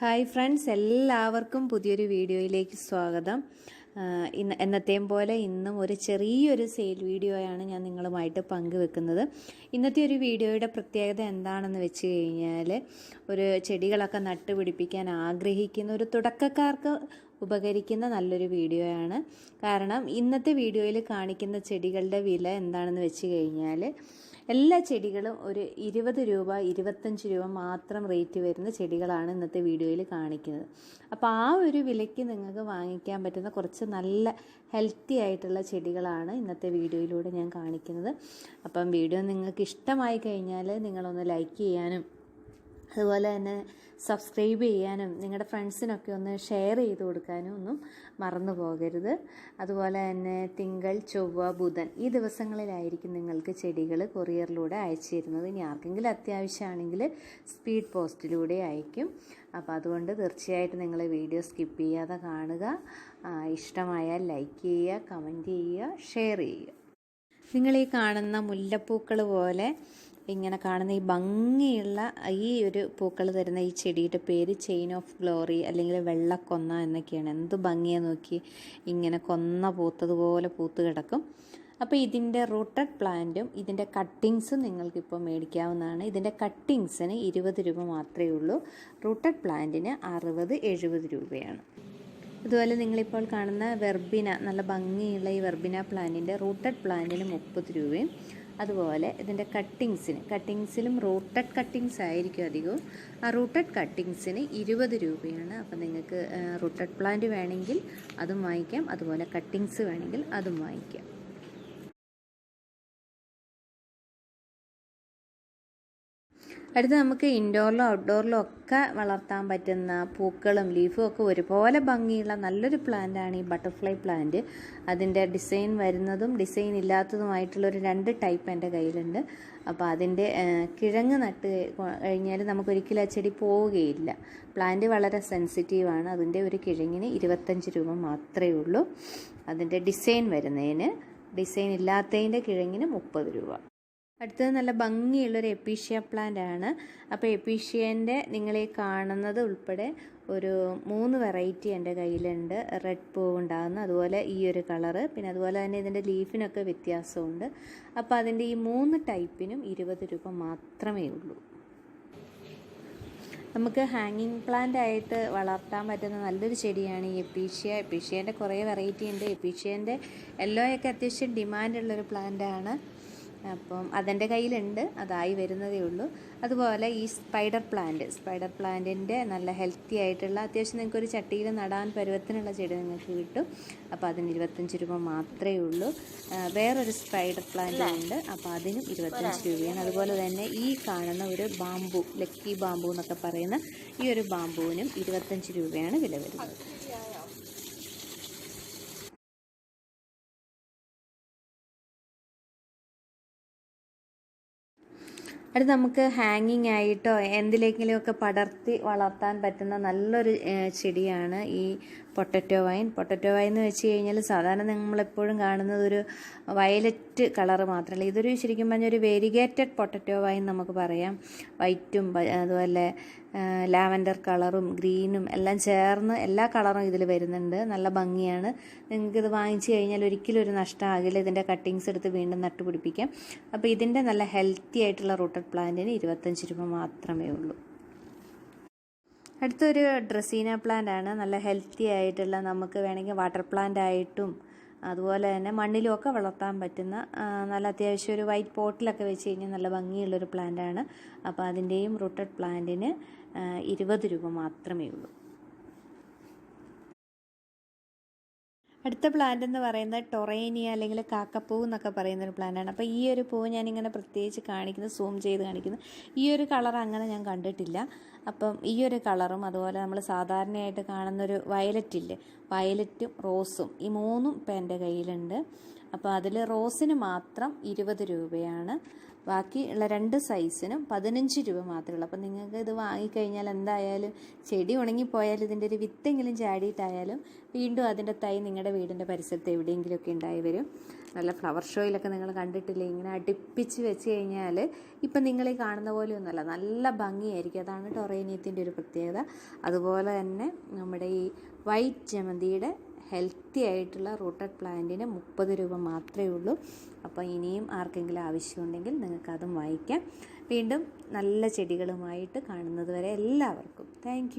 Hi friends എല്ലാവർക്കും പുതിയൊരു വീഡിയോയിലേക്ക് സ്വാഗതം. ഇന്ന് എന്നത്തെയും പോലെ ഇന്നും ഒരു ചെറിയൊരു സെയിൽ വീഡിയോയാണ് ഞാൻ നിങ്ങളുമായിട്ട് പങ്കുവെക്കുന്നത്. ഇന്നത്തെ ഒരു വീഡിയോയുടെ പ്രത്യേകത എന്താണെന്ന് വെച്ച് കഴിഞ്ഞാൽ ഒരു ചെടികളൊക്കെ നട്ടുപിടിപ്പിക്കാൻ ആഗ്രഹിക്കുന്ന ഒരു തുടക്കക്കാർക്ക് ഉപകരിക്കുന്ന നല്ലൊരു വീഡിയോയാണ്. കാരണം ഇന്നത്തെ വീഡിയോയിൽ കാണിക്കുന്ന ചെടികളുടെ വില എന്താണെന്ന് വെച്ച് കഴിഞ്ഞാൽ എല്ലാ ചെടികളും ഒരു ഇരുപത് രൂപ ഇരുപത്തഞ്ച് രൂപ മാത്രം റേറ്റ് വരുന്ന ചെടികളാണ് ഇന്നത്തെ വീഡിയോയിൽ കാണിക്കുന്നത്. അപ്പോൾ ആ ഒരു വിലയ്ക്ക് നിങ്ങൾക്ക് വാങ്ങിക്കാൻ പറ്റുന്ന കുറച്ച് നല്ല ഹെൽത്തി ആയിട്ടുള്ള ചെടികളാണ് ഇന്നത്തെ വീഡിയോയിലൂടെ ഞാൻ കാണിക്കുന്നത്. അപ്പം വീഡിയോ നിങ്ങൾക്ക് ഇഷ്ടമായി കഴിഞ്ഞാൽ നിങ്ങളൊന്ന് ലൈക്ക് ചെയ്യാനും അതുപോലെ തന്നെ സബ്സ്ക്രൈബ് ചെയ്യാനും നിങ്ങളുടെ ഫ്രണ്ട്സിനൊക്കെ ഒന്ന് ഷെയർ ചെയ്ത് കൊടുക്കാനും ഒന്നും മറന്നു പോകരുത്. അതുപോലെ തന്നെ തിങ്കൾ ചൊവ്വ ബുധൻ ഈ ദിവസങ്ങളിലായിരിക്കും നിങ്ങൾക്ക് ചെടികൾ കൊറിയറിലൂടെ അയച്ചു തരുന്നത് ഇനി ആർക്കെങ്കിലും അത്യാവശ്യമാണെങ്കിൽ സ്പീഡ് പോസ്റ്റിലൂടെ അയക്കും അപ്പോൾ അതുകൊണ്ട് തീർച്ചയായിട്ടും നിങ്ങൾ വീഡിയോ സ്കിപ്പ് ചെയ്യാതെ കാണുക. ഇഷ്ടമായാൽ ലൈക്ക് ചെയ്യുക കമന്റ് ചെയ്യുക ഷെയർ ചെയ്യുക. നിങ്ങൾ ഈ കാണുന്ന മുല്ലപ്പൂക്കൾ പോലെ ഇങ്ങനെ കാണുന്ന ഈ ഭംഗിയുള്ള ഈ ഒരു പൂക്കൾ തരുന്ന ഈ ചെടിയുടെ പേര് ചെയിൻ ഓഫ് ഗ്ലോറി അല്ലെങ്കിൽ വെള്ളക്കൊന്ന എന്നൊക്കെയാണ്. എന്ത് ഭംഗിയെ നോക്കി ഇങ്ങനെ കൊന്ന പൂത്തതുപോലെ പൂത്ത് കിടക്കും. അപ്പോൾ ഇതിന്റെ റൂട്ടഡ് പ്ലാന്റും ഇതിന്റെ കട്ടിങ്സും നിങ്ങൾക്കിപ്പോൾ മേടിക്കാവുന്നതാണ്. ഇതിന്റെ കട്ടിങ്സിന് ഇരുപത് രൂപ മാത്രമേ ഉള്ളൂ. റൂട്ടഡ് പ്ലാന്റിന് അറുപത് എഴുപത് രൂപയാണ്. അതുപോലെ നിങ്ങളിപ്പോൾ കാണുന്ന വെർബിന നല്ല ഭംഗിയുള്ള ഈ വെർബിന പ്ലാന്റിന്റെ റൂട്ടഡ് പ്ലാന്റിന് മുപ്പത് രൂപയും അതുപോലെ ഇതിന്റെ കട്ടിങ്സിന് കട്ടിങ്സിലും റൂട്ടഡ് കട്ടിങ്സ് ആയിരിക്കും അധികവും. ആ റൂട്ടഡ് കട്ടിങ്സിന് ഇരുപത് രൂപയാണ്. അപ്പോൾ നിങ്ങൾക്ക് റൂട്ടഡ് പ്ലാന്റ് വേണമെങ്കിൽ അതും വാങ്ങിക്കാം. അതുപോലെ കട്ടിങ്സ് വേണമെങ്കിൽ അതും വാങ്ങിക്കാം. അടുത്ത് നമുക്ക് ഇൻഡോറിലോ ഔട്ട്ഡോറിലോ ഒക്കെ വളർത്താൻ പറ്റുന്ന പൂക്കളും ലീഫും ഒക്കെ ഒരുപോലെ ഭംഗിയുള്ള നല്ലൊരു പ്ലാന്റാണ് ഈ ബട്ടർഫ്ലൈ പ്ലാന്റ് അതിന്റെ ഡിസൈൻ വരുന്നതും ഡിസൈൻ ഇല്ലാത്തതുമായിട്ടുള്ള ഒരു രണ്ട് ടൈപ്പ് എന്റെ കയ്യിലുണ്ട്. അപ്പോൾ അതിന്റെ കിഴങ്ങ് നട്ട് കഴിഞ്ഞാൽ നമുക്കൊരിക്കലും ആ ചെടി പോവുകയില്ല. പ്ലാന്റ് വളരെ സെൻസിറ്റീവാണ് അതിന്റെ ഒരു കിഴങ്ങിന് ഇരുപത്തഞ്ച് രൂപ മാത്രമേ ഉള്ളൂ. അതിന്റെ ഡിസൈൻ വരുന്നതിന്. ഡിസൈൻ ഇല്ലാത്തതിന്റെ കിഴങ്ങിന് മുപ്പത് രൂപ. അടുത്തത് നല്ല ഭംഗിയുള്ളൊരു എപ്പീഷ്യ പ്ലാന്റ് ആണ്. അപ്പോൾ എപ്പീഷ്യന്റെ നിങ്ങൾ ഈ കാണുന്നത് ഉൾപ്പെടെ ഒരു മൂന്ന് വെറൈറ്റി എന്റെ കയ്യിലുണ്ട്. റെഡ് പൂവ് ഉണ്ടാകുന്ന അതുപോലെ ഈ ഒരു കളറ് പിന്നെ അതുപോലെ തന്നെ ഇതിന്റെ ലീഫിനൊക്കെ വ്യത്യാസമുണ്ട്. അപ്പോൾ അതിന്റെ ഈ മൂന്ന് ടൈപ്പിനും ഇരുപത് രൂപ മാത്രമേ ഉള്ളൂ. നമുക്ക് ഹാങ്ങിങ് പ്ലാന്റ് ആയിട്ട് വളർത്താൻ പറ്റുന്ന നല്ലൊരു ചെടിയാണ് ഈ എപ്പീഷ്യ. എപ്പീഷ്യേന്റെ കുറേ വെറൈറ്റി ഉണ്ട്. എപ്പീഷ്യേന്റെ എല്ലോയൊക്കെ അത്യാവശ്യം ഡിമാൻഡുള്ളൊരു പ്ലാന്റാണ് അപ്പം അതെന്റെ കയ്യിലുണ്ട്. അതായി വരുന്നതേ ഉള്ളൂ. അതുപോലെ ഈ സ്പൈഡർ പ്ലാന്റ്. സ്പൈഡർ പ്ലാന്റിന്റെ നല്ല ഹെൽത്തി ആയിട്ടുള്ള അത്യാവശ്യം നിങ്ങൾക്ക് ഒരു ചട്ടിയിൽ നടാൻ പരുവത്തിനുള്ള ചെടി നിങ്ങൾക്ക് കിട്ടും. അപ്പോൾ അതിന് ഇരുപത്തഞ്ച് രൂപ മാത്രമേ ഉള്ളൂ. വേറൊരു സ്പൈഡർ പ്ലാന്റ് ഉണ്ട്. അപ്പോൾ അതിനും ഇരുപത്തഞ്ച് രൂപയാണ്. അതുപോലെ തന്നെ ഈ കാണുന്ന ഒരു ബാമ്പു ലക്കി ബാമ്പു എന്നൊക്കെ പറയുന്ന ഈ ഒരു ബാമ്പുവിനും ഇരുപത്തഞ്ച് രൂപയാണ് വില വരുന്നത്. അടുത്ത് നമുക്ക് ഹാങ്ങിങ് ആയിട്ടോ എന്തിലെങ്കിലുമൊക്കെ പടർത്തി വളർത്താൻ പറ്റുന്ന നല്ലൊരു ചെടിയാണ് ഈ പൊട്ടറ്റോ വൈൻ. പൊട്ടറ്റോ വൈൻ എന്ന് വെച്ച് കഴിഞ്ഞാൽ സാധാരണ നമ്മളെപ്പോഴും കാണുന്നത് ഒരു വയലറ്റ് കളറ് മാത്രമല്ല. ഇതൊരു ശരിക്കും പറഞ്ഞാൽ ഒരു വേരിഗേറ്റഡ് പൊട്ടറ്റോ വൈൻ നമുക്ക് പറയാം. വൈറ്റും അതുപോലെ ലാവൻഡർ കളറും ഗ്രീനും എല്ലാം ചേർന്ന് എല്ലാ കളറും ഇതിൽ വരുന്നുണ്ട്. നല്ല ഭംഗിയാണ്. നിങ്ങൾക്ക് ഇത് വാങ്ങിച്ചു കഴിഞ്ഞാൽ ഒരിക്കലും ഒരു നഷ്ടമാകില്ല ഇതിന്റെ കട്ടിങ്സ് എടുത്ത് വീണ്ടും നട്ടുപിടിപ്പിക്കാം അപ്പോൾ ഇതിന്റെ നല്ല ഹെൽത്തി ആയിട്ടുള്ള റൂട്ടഡ് പ്ലാന്റിന് ഇരുപത്തഞ്ച് രൂപ മാത്രമേ ഉള്ളൂ. അടുത്തൊരു ഡ്രസീന പ്ലാന്റ് ആണ്. നല്ല ഹെൽത്തി ആയിട്ടുള്ള നമുക്ക് വേണമെങ്കിൽ വാട്ടർ പ്ലാന്റ് ആയിട്ടും അതുപോലെ തന്നെ മണ്ണിലുമൊക്കെ വളർത്താൻ പറ്റുന്ന നല്ല അത്യാവശ്യം ഒരു വൈറ്റ് പോട്ടിലൊക്കെ വെച്ച് കഴിഞ്ഞാൽ നല്ല ഭംഗിയുള്ളൊരു പ്ലാന്റ് ആണ്. അപ്പോൾ അതിന്റെയും റൂട്ടഡ് പ്ലാന്റിന് ഇരുപത് രൂപ മാത്രമേ ഉള്ളൂ. അടുത്ത പ്ലാന്റ് എന്ന് പറയുന്നത് ടൊറേനിയ അല്ലെങ്കിൽ കാക്കപ്പൂ എന്നൊക്കെ പറയുന്ന ഒരു പ്ലാന്റാണ് അപ്പോൾ ഈ ഒരു പൂവ് ഞാനിങ്ങനെ പ്രത്യേകിച്ച് കാണിക്കുന്നത് സൂം ചെയ്ത് കാണിക്കുന്നു. ഈ ഒരു കളർ അങ്ങനെ ഞാൻ കണ്ടിട്ടില്ല. അപ്പം ഈ ഒരു കളറും അതുപോലെ നമ്മൾ സാധാരണയായിട്ട് കാണുന്നൊരു വയലറ്റ് ഇല്ലേ? വയലറ്റും റോസും ഈ മൂന്നും ഇപ്പം എന്റെ കയ്യിലുണ്ട്. അപ്പോൾ അതിൽ റോസിന് മാത്രം ഇരുപത് രൂപയാണ്. ബാക്കി ഉള്ള രണ്ട് സൈസിനും പതിനഞ്ച് രൂപ മാത്രമേ ഉള്ളൂ. അപ്പം നിങ്ങൾക്ക് ഇത് വാങ്ങിക്കഴിഞ്ഞാൽ എന്തായാലും ചെടി ഉണങ്ങിപ്പോയാൽ ഇതിന്റെ ഒരു വിത്തെങ്കിലും ചാടിയിട്ടായാലും വീണ്ടും അതിന്റെ തൈ നിങ്ങളുടെ വീടിന്റെ പരിസരത്ത് എവിടെയെങ്കിലുമൊക്കെ ഉണ്ടായി വരും. നല്ല ഫ്ലവർ ഷോയിലൊക്കെ നിങ്ങൾ കണ്ടിട്ടില്ലേ? ഇങ്ങനെ അടുപ്പിച്ച് വെച്ച് കഴിഞ്ഞാൽ ഇപ്പം നിങ്ങൾ ഈ കാണുന്ന പോലെ ഒന്നുമല്ല നല്ല ഭംഗിയായിരിക്കും. അതാണ് ടൊറേനിയത്തിന്റെ ഒരു പ്രത്യേകത. അതുപോലെ തന്നെ നമ്മുടെ ഈ വൈറ്റ് ജമന്തിയുടെ ഹെൽത്തി ആയിട്ടുള്ള റൂട്ടഡ് പ്ലാന്റിന് മുപ്പത് രൂപ മാത്രമേ ഉള്ളൂ. അപ്പോൾ ഇനിയും ആർക്കെങ്കിലും ആവശ്യമുണ്ടെങ്കിൽ നിങ്ങൾക്ക് അതും വാങ്ങിക്കാം വീണ്ടും നല്ല ചെടികളുമായിട്ട് കാണുന്നത് വരെ എല്ലാവർക്കും. താങ്ക്